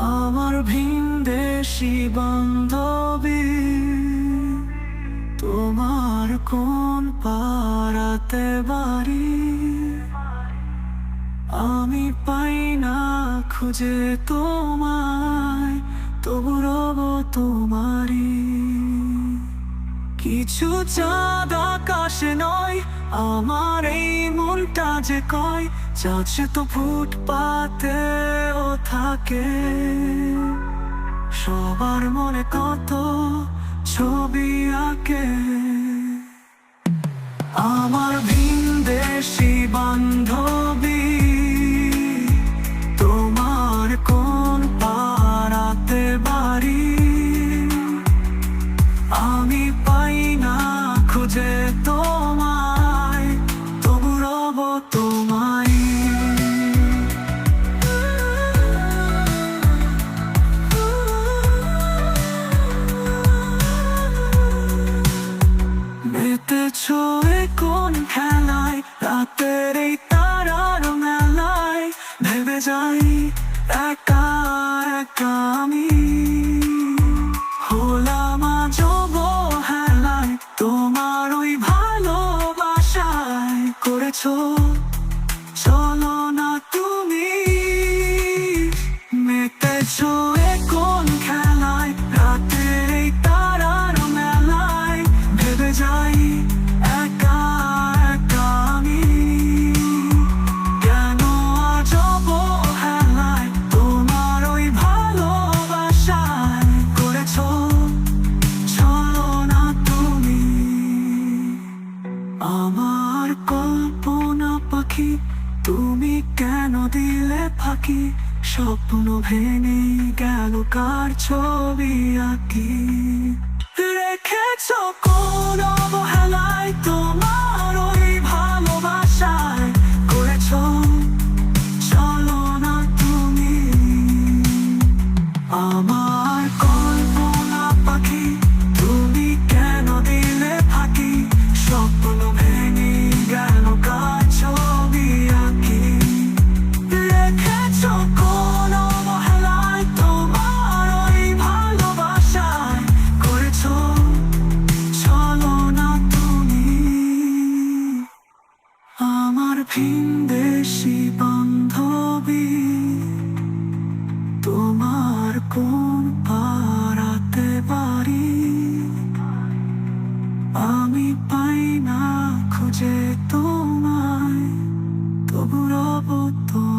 আমার ভিন দেশি বান্ধবী, তোমার কোন পাড়াতে বাড়ি? আমি পাই না খুঁজে তোমায়, তবু রব তোমারই। কিছু চাঁদ আকাশে নয়, আমার এই মনটা যে কয় যাচ্ছে তো ফুটপাতে ও থাকে। সবার মনে কত ছবি আঁকে। আমার ভিনদেশি বান্ধবী not there. আমার কল্পনা পাখি, তুমি কেন দিলে ফাঁকি? স্বপ্ন ভেঙে গেল কার ছবি আঁকি? রেখেছ কোন ভিনদেশি বান্ধবী তোমার কোন পারাতে পারি? আমি পাই না খুঁজে তোমায় তবু রব তো